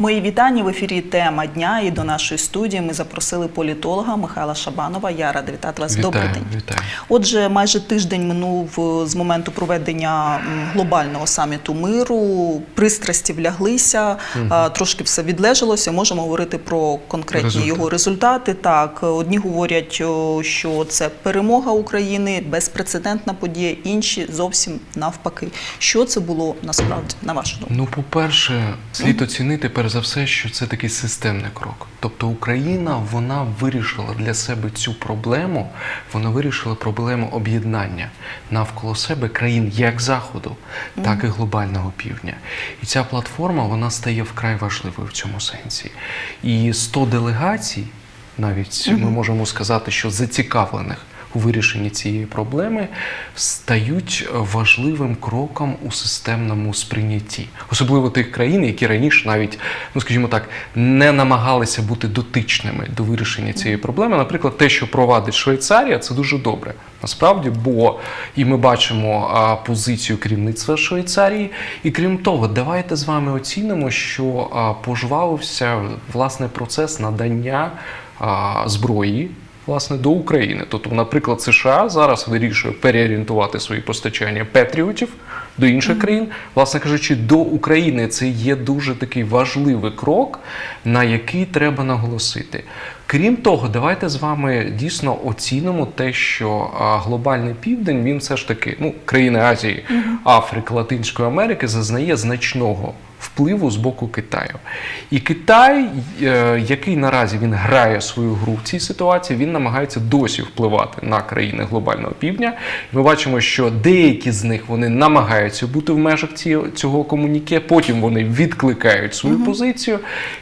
Мої вітання в ефірі тема дня. І до нашої студії ми запросили політолога Михайла Шабанова. Я рада вітати вас. Добрий Вітаю, день. вітаю. Отже, майже тиждень минув е, з моменту проведення глобального саміту миру. Пристрасті вляглися, а, трошки все відлежалося. Можемо говорити про конкретні Результати. його результати. Так, одні говорять, що це перемога України, безпрецедентна подія, інші зовсім навпаки. Що це було насправді на вашу думку? Ну, по-перше, слід оцінити перш за все, що це такий системний крок. Тобто Україна вона вирішила для себе цю проблему, вона вирішила проблему об'єднання навколо себе країн як Заходу, так і глобального півдня. І ця платформа вона стає вкрай важливою в цьому сенсі. І 100 делегацій, навіть ми можемо сказати, що зацікавлених у вирішенні цієї проблеми стають важливим кроком у системному сприйнятті, особливо тих країн, які раніше навіть, ну скажімо так, не намагалися бути дотичними до вирішення цієї проблеми. Наприклад, те, що провадить Швейцарія, це дуже добре. Насправді, бо і ми бачимо а, позицію керівництва Швейцарії. І крім того, давайте з вами оцінимо, що а, пожвавився власне процес надання а, зброї власне до України. Тобто, наприклад, США зараз вирішує переорієнтувати свої постачання патріотів до інших країн. Власне кажучи, до України це є дуже такий важливий крок, на який треба наголосити. Крім того, давайте з вами дійсно оцінимо те, що глобальний південь він все ж таки, ну, країни Азії, Африки, Латинської Америки зазнає значного впливу з боку Китаю. І Китай, е, який наразі він грає свою гру в цій ситуації, він намагається досі впливати на країни глобального півдня. Ми бачимо, що деякі з них вони намагаються бути в межах цього комуніке, потім вони відкликають свою позицію,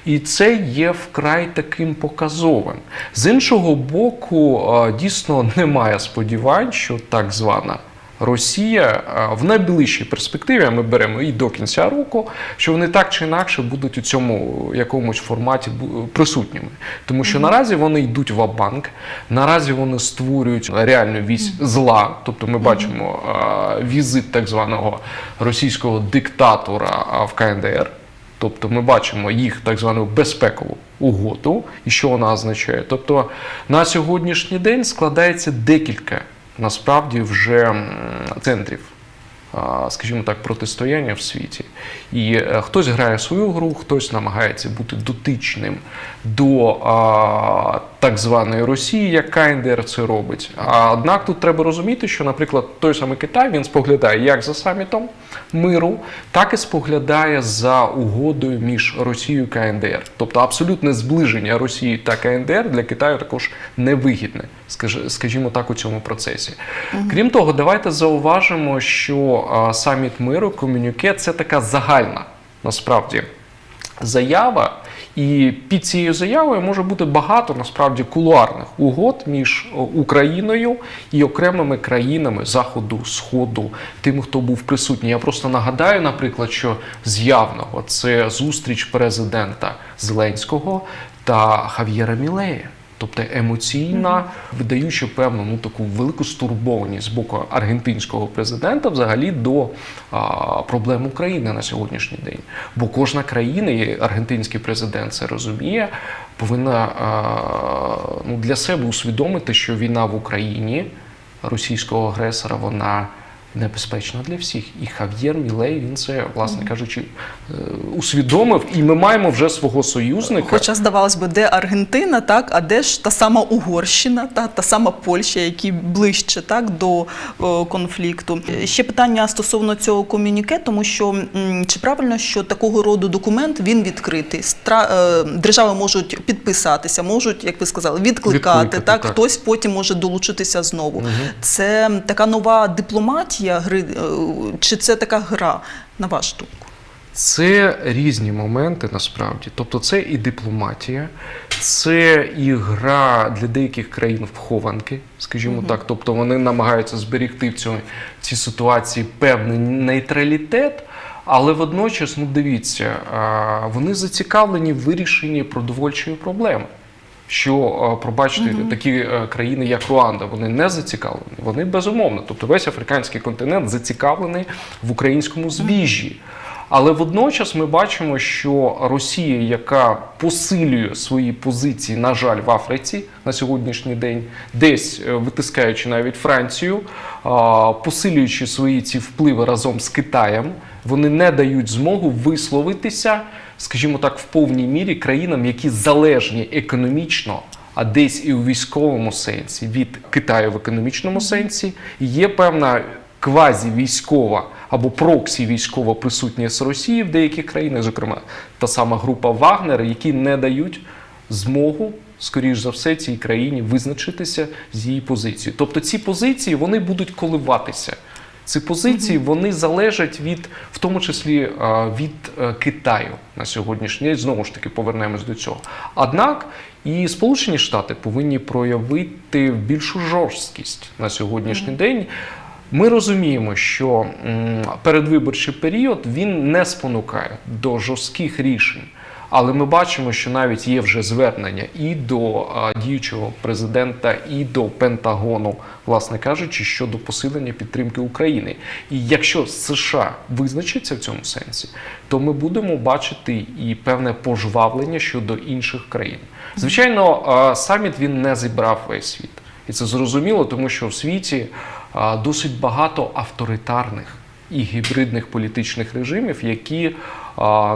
і це є вкрай таким показовим. З іншого боку, е, дійсно немає сподівань, що так звана. Росія в найближчій перспективі, а ми беремо і до кінця року, що вони так чи інакше будуть у цьому якомусь форматі присутніми. Тому що наразі вони йдуть в банк наразі вони створюють реальну вісь зла. Тобто ми бачимо а, візит так званого російського диктатора в КНДР. Тобто ми бачимо їх так звану безпекову угоду, і що вона означає. Тобто на сьогоднішній день складається декілька насправді вже центрів, скажімо так, протистояння в світі. І е, хтось грає свою гру, хтось намагається бути дотичним до так званої Росії, як КНДР це робить. А однак тут треба розуміти, що, наприклад, той самий Китай він споглядає як за самітом миру, так і споглядає за угодою між Росією і КНДР. Тобто абсолютне зближення Росії та КНДР для Китаю також невигідне, скажімо так, у цьому процесі. Крім того, давайте зауважимо, що а, саміт миру, комюніке це така загальна насправді заява. І під цією заявою може бути багато насправді кулуарних угод між Україною і окремими країнами Заходу, Сходу, тим, хто був присутній. Я просто нагадаю, наприклад, що з явного це зустріч президента Зеленського та Хав'єра Мілея. Тобто емоційна, видаючи певну ну таку велику стурбованість з боку аргентинського президента взагалі до а, проблем України на сьогоднішній день. Бо кожна країна, і аргентинський президент це розуміє, повинна а, ну, для себе усвідомити, що війна в Україні російського агресора вона небезпечна для всіх. І Хав'єр Мілей він це, власне кажучи, е, усвідомив, і ми маємо вже свого союзника. Хоча здавалось би, де Аргентина, так, а де ж та сама Угорщина, та, та сама Польща, які ближче так, до о, конфлікту. Е, Ще питання стосовно цього комюніке, тому що чи правильно, що такого роду документ він відкритий? Стра... е, Держави можуть підписатися, можуть, як ви сказали, відкликати. Відкликати, так, так. хтось потім може долучитися знову. Це така нова дипломатія гри, е, чи це така гра, на вашу думку? Це різні моменти насправді. Тобто, це і дипломатія, це і гра для деяких країн в хованки, скажімо так. Тобто вони намагаються зберегти в цьому цій ситуації певний нейтралітет. Але водночас, ну дивіться, вони зацікавлені в вирішенні продовольчої проблеми. Що, а, пробачте, такі е, країни, як Руанда, вони не зацікавлені. Вони безумовно. Тобто весь африканський континент зацікавлений в українському збіжжі. Але водночас ми бачимо, що Росія, яка посилює свої позиції, на жаль, в Африці на сьогоднішній день, десь е, витискаючи навіть Францію, посилюючи свої ці впливи разом з Китаєм, вони не дають змогу висловитися, скажімо так, в повній мірі країнам, які залежні економічно. А десь і у військовому сенсі від Китаю в економічному сенсі є певна квазі-військова або проксі військова присутність Росії в деяких країнах, зокрема та сама група Вагнер, які не дають змогу, скоріш за все, цій країні визначитися з її позицією. Тобто ці позиції вони будуть коливатися. Ці позиції вони залежать від, в тому числі е, від е, Китаю на сьогоднішній день. Знову ж таки повернемось до цього. Однак і Сполучені Штати повинні проявити більшу жорсткість на сьогоднішній день. Ми розуміємо, що передвиборчий період він не спонукає до жорстких рішень. Але ми бачимо, що навіть є вже звернення і до діючого президента, і до Пентагону, власне кажучи, щодо посилення підтримки України. І якщо США визначиться в цьому сенсі, то ми будемо бачити і певне пожвавлення щодо інших країн. Звичайно, саміт він не зібрав весь світ, і це зрозуміло, тому що в світі досить багато авторитарних і гібридних політичних режимів, які,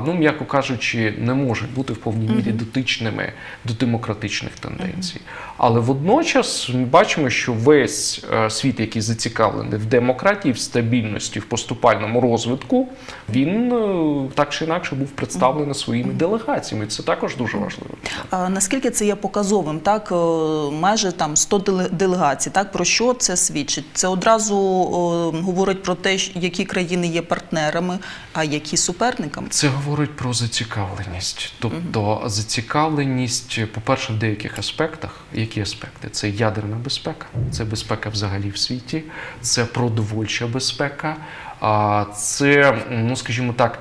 ну м'яко кажучи, не можуть бути в повній мірі дотичними до демократичних тенденцій. Але водночас ми бачимо, що весь е, світ, який зацікавлений в демократії, в стабільності, в поступальному розвитку, він е, так чи інакше був представлений своїми делегаціями. Це також дуже важливо. А наскільки це є показовим? Так, е, майже там 100 деле- делегацій. Так про що це свідчить? Це одразу говорить про те, які країни є партнерами, а які суперниками. Це говорить про зацікавленість. Тобто зацікавленість, по-перше, в деяких аспектах. Які аспекти? Це ядерна безпека, це безпека взагалі в світі, це продовольча безпека, а це, ну скажімо так,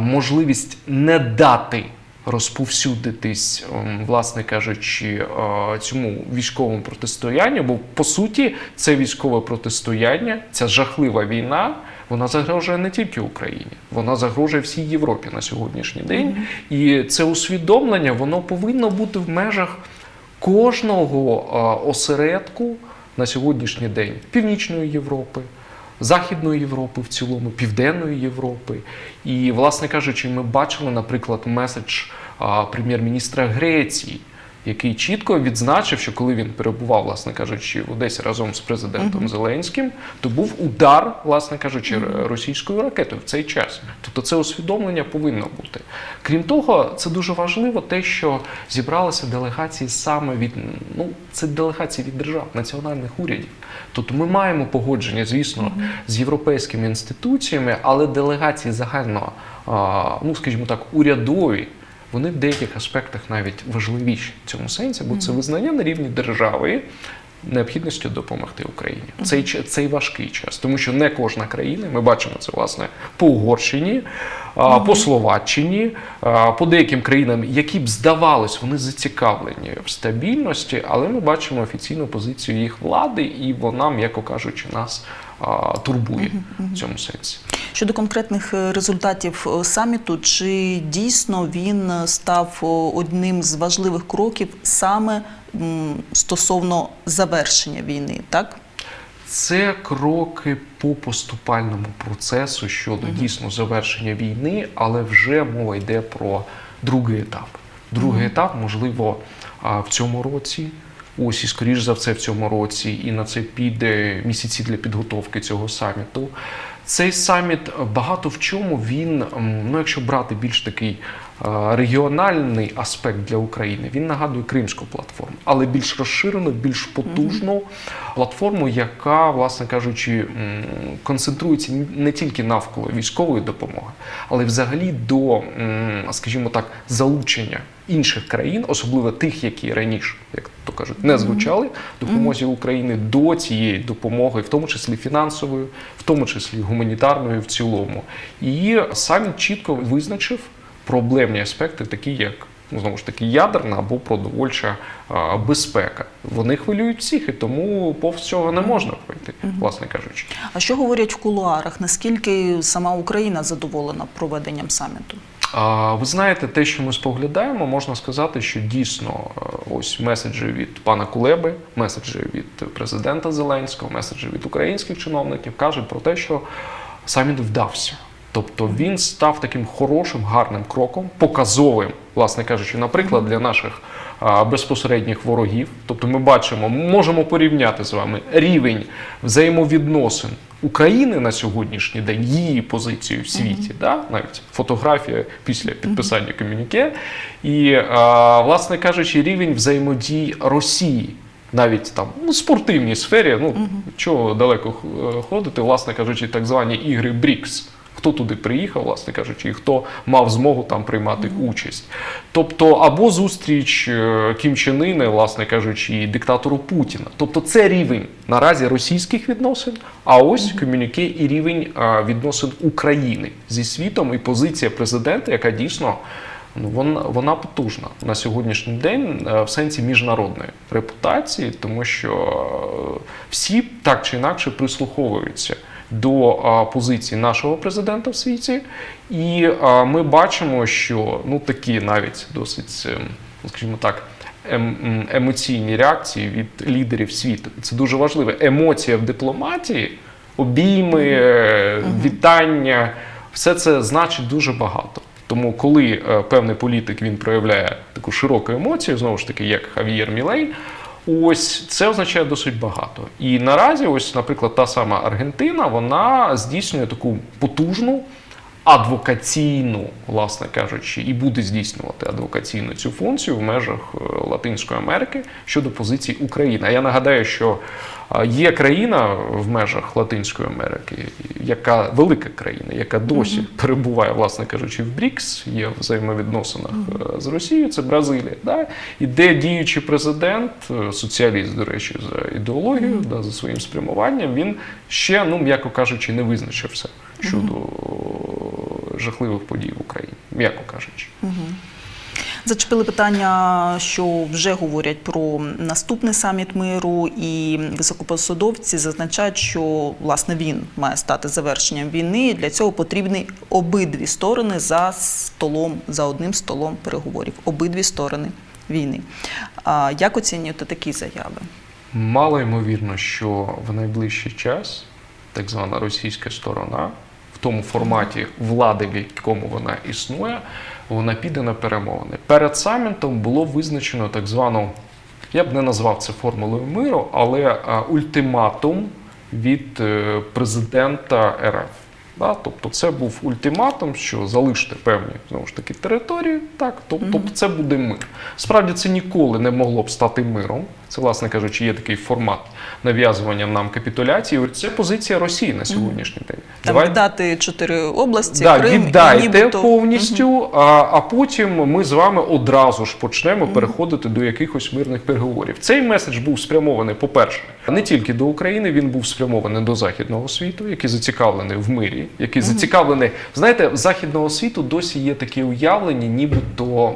можливість не дати розповсюдитись, ем, власне кажучи, цьому військовому протистоянню, бо по суті це військове протистояння, ця жахлива війна, вона загрожує не тільки Україні, вона загрожує всій Європі на сьогоднішній день. І це усвідомлення воно повинно бути в межах кожного осередку на сьогоднішній день Північної Європи. Західної Європи в цілому, Південної Європи. І, власне кажучи, ми бачили, наприклад, меседж прем'єр-міністра Греції, який чітко відзначив, що коли він перебував, власне кажучи, в Одесі разом з президентом Зеленським, то був удар, власне кажучи, російською ракетою в цей час. Тобто це усвідомлення повинно бути. Крім того, це дуже важливо те, що зібралися делегації саме від ну це делегації від держав, національних урядів. Тобто ми маємо погодження, звісно, з європейськими інституціями, але делегації загально, ну скажімо так, урядові. Вони в деяких аспектах навіть важливіші в цьому сенсі, бо це визнання на рівні держави необхідністю допомогти Україні. Цей цей важкий час, тому що не кожна країна. Ми бачимо це власне по Угорщині, по Словаччині, по деяким країнам, які б здавалось, вони зацікавлені в стабільності, але ми бачимо офіційну позицію їх влади, і вона, м'яко кажучи, нас турбує в цьому сенсі. Щодо конкретних е, результатів е, саміту, чи дійсно він е, став одним з важливих кроків саме стосовно завершення війни, так? Це кроки по поступальному процесу щодо дійсно завершення війни, але вже мова йде про другий етап. Другий етап, можливо, в цьому році. Ось і скоріш за все в цьому році, і на це піде місяці для підготовки цього саміту. Цей саміт багато в чому він, ну якщо брати більш такий е, регіональний аспект для України, він нагадує Кримську платформу, але більш розширену, більш потужну платформу, яка, власне кажучи, концентрується не тільки навколо військової допомоги, але взагалі до, скажімо так, залучення інших країн, особливо тих, які раніше, як то кажуть, не звучали допомозі України до цієї допомоги, в тому числі фінансовою, в тому числі гуманітарною в цілому. І саміт чітко визначив проблемні аспекти, такі як ну, знову ж таки ядерна або продовольча а, безпека. Вони хвилюють всіх, і тому повз цього не можна пройти, власне кажучи. А що говорять в кулуарах? Наскільки сама Україна задоволена проведенням саміту? Ви знаєте, те, що ми споглядаємо, можна сказати, що дійсно е, ось меседжі від пана Кулеби, меседжі від президента Зеленського, меседжі від українських чиновників кажуть про те, що саміт вдався. Тобто він став таким хорошим, гарним кроком, показовим, власне кажучи, наприклад, для наших безпосередніх ворогів. Тобто, ми бачимо, можемо порівняти з вами рівень взаємовідносин України на сьогоднішній день, її позицію в світі, да? навіть фотографія після підписання комюніке, і, а, власне кажучи, рівень взаємодії Росії. Навіть там ну, спортивній сфері, ну чого далеко е, ходити, власне кажучи, так звані ігри БРІКС. Хто туди приїхав, власне кажучи, і хто мав змогу там приймати участь. Тобто, або зустріч е, Кім Чен Іна, власне кажучи, і диктатору Путіна. Тобто, це рівень наразі російських відносин, а ось комюніке і рівень відносин України зі світом і позиція президента, яка дійсно ну, вона, вона потужна на сьогоднішній день е, в сенсі міжнародної репутації, тому що е, всі так чи інакше прислуховуються до позиції нашого президента в світі, і ми бачимо, що ну такі навіть досить, ем, скажімо так. ем- Емоційні реакції від лідерів світу. Це дуже важливо. Емоція в дипломатії, обійми, е, вітання, все це значить дуже багато. Тому, коли е, певний політик він проявляє таку широку емоцію, знову ж таки, як Хавієр Мілей, ось це означає досить багато. І наразі, ось, наприклад, та сама Аргентина, вона здійснює таку потужну адвокаційну, власне кажучи, і буде здійснювати адвокаційну цю функцію в межах е, Латинської Америки щодо позицій України. А я нагадаю, що е, є країна в межах Латинської Америки, яка велика країна, яка досі перебуває, власне кажучи, в БРІКС, є в взаємовідносинах е, з Росією, це Бразилія, да? і де діючий президент, соціаліст, до речі, за ідеологією, да, за своїм спрямуванням, він ще, ну м'яко кажучи, не визначився щодо жахливих подій в Україні, м'яко кажучи. Зачепили питання, що вже говорять про наступний саміт миру, і високопосадовці зазначають, що власне він має стати завершенням війни. і Для цього потрібні обидві сторони за столом, за одним столом переговорів. Обидві сторони війни. А як оцінюєте такі заяви? Мало ймовірно, що в найближчий час так звана російська сторона тому форматі влади, в якому вона існує, вона піде на перемовини. Перед самітом було визначено так звану, я б не назвав це формулою миру, але а, ультиматум від е, президента РФ. Да? Тобто це був ультиматум, що залиште певні знову ж таки території, так, тобто, тобто це буде мир. Справді це ніколи не могло б стати миром. Це, власне кажучи, є такий формат нав'язування нам капітуляції. Це позиція Росії на сьогоднішній день. Там Давай- віддати чотири області, Да, Крим, і віддайте нібито... повністю, а, а потім ми з вами одразу ж почнемо переходити до якихось мирних переговорів. Цей меседж був спрямований, по-перше, не тільки до України, він був спрямований до західного світу, який зацікавлений в мирі, який зацікавлений. Знаєте, в західного світу досі є таке уявлення, нібито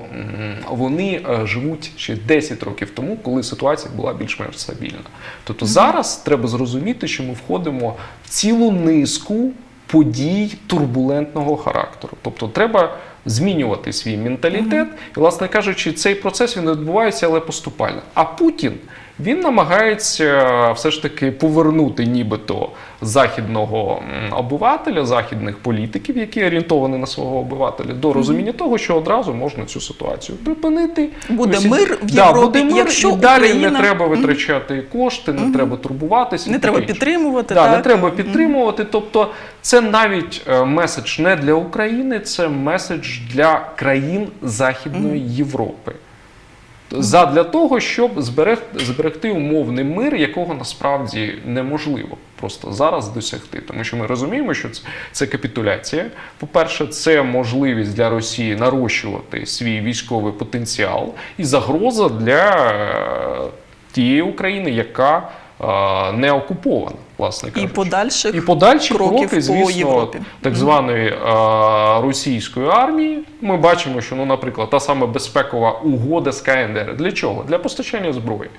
вони е, живуть ще 10 років тому, коли ситуація була більш-менш стабільна. Тобто зараз треба зрозуміти, що ми входимо в цілу низку подій турбулентного характеру. Тобто треба змінювати свій менталітет. І, власне кажучи, цей процес він відбувається, але поступально. А Путін він намагається все ж таки повернути нібито західного обивателя, західних політиків, які орієнтовані на свого обивателя, до розуміння того, що одразу можна цю ситуацію припинити. Буде Усі- мир в Да, буде мир, якщо і далі Україна- не треба витрачати кошти, не треба турбуватися. Не треба підтримувати. Да, так? не треба підтримувати. Тобто, це навіть е, меседж не для України, це меседж для країн Західної Європи. Задля того, щоб зберегти, зберегти умовний мир, якого насправді неможливо просто зараз досягти. Тому що ми розуміємо, що це, це капітуляція. По-перше, це можливість для Росії нарощувати свій військовий потенціал і загроза для е, тієї України, яка не окупована, власне І кажучи. подальших І подальші кроків кроки, по звісно, Європі. так званої а, російської армії. Ми бачимо, що, ну, наприклад, та сама безпекова угода з КНДР. Для чого? Для постачання зброї.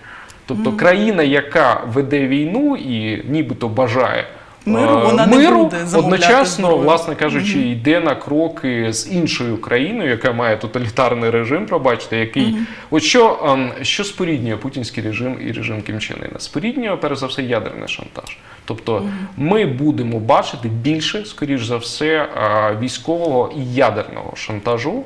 Тобто країна, яка веде війну і нібито бажає. Миру, е, вона не миру, буде замовляти одночасно, зброю. власне кажучи, йде на кроки з іншою країною, яка має тоталітарний режим, пробачте, який от що, ем, що споріднює путінський режим і режим Кім Чен Ына? Споріднює, перш за все, ядерний шантаж. Тобто ми будемо бачити більше, скоріш за все, е, військового і ядерного шантажу.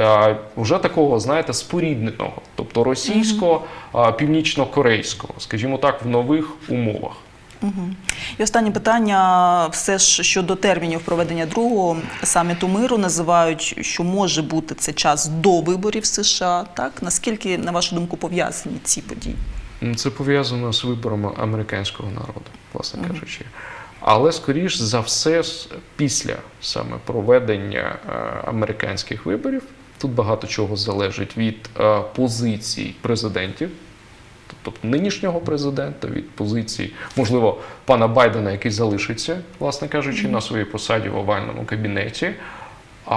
е, Вже такого, знаєте, спорідненого, тобто російсько-північно-корейського, скажімо так, в нових умовах. І останнє питання: все ж щодо термінів проведення другого саміту миру називають, що може бути це час до виборів США. Так наскільки, на вашу думку, пов'язані ці події? Це пов'язано з виборами американського народу, власне кажучи. Але скоріш за все, після саме проведення е, американських виборів, тут багато чого залежить від е, позицій президентів, тобто нинішнього президента, від позиції, можливо, пана Байдена, який залишиться, власне кажучи, на своїй посаді в овальному кабінеті. А,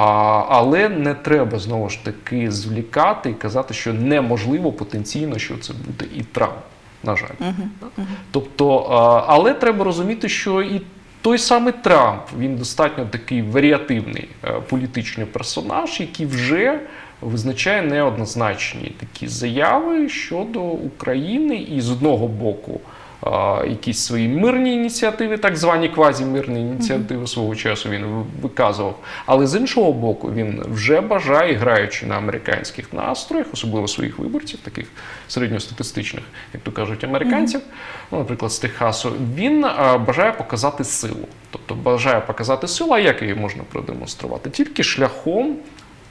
але не треба знову ж таки звлікати і казати, що неможливо потенційно, що це буде і Трамп. На жаль, тобто, а, але треба розуміти, що і той самий Трамп він достатньо такий варіативний е, політичний персонаж, який вже визначає неоднозначні такі заяви щодо України, і з одного боку. Якісь свої мирні ініціативи, так звані квазімирні ініціативи свого часу він виказував. Але з іншого боку, він вже бажає, граючи на американських настроях, особливо своїх виборців, таких середньостатистичних, як то кажуть, американців, ну, наприклад, з Техасу, він бажає показати силу. Тобто бажає показати силу, а як її можна продемонструвати? Тільки шляхом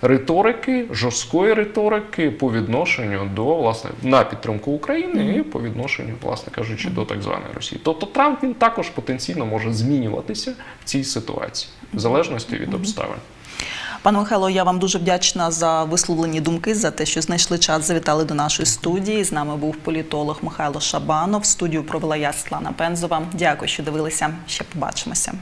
риторики, жорсткої риторики по відношенню до власне на підтримку України і по відношенню, власне кажучи, до так званої Росії. Тобто Трамп він також потенційно може змінюватися в цій ситуації, в залежності від обставин. Пане Михайло, я вам дуже вдячна за висловлені думки, за те, що знайшли час, завітали до нашої студії. З нами був політолог Михайло Шабанов. Студію провела я Світлана Пензова. Дякую, що дивилися. Ще побачимося.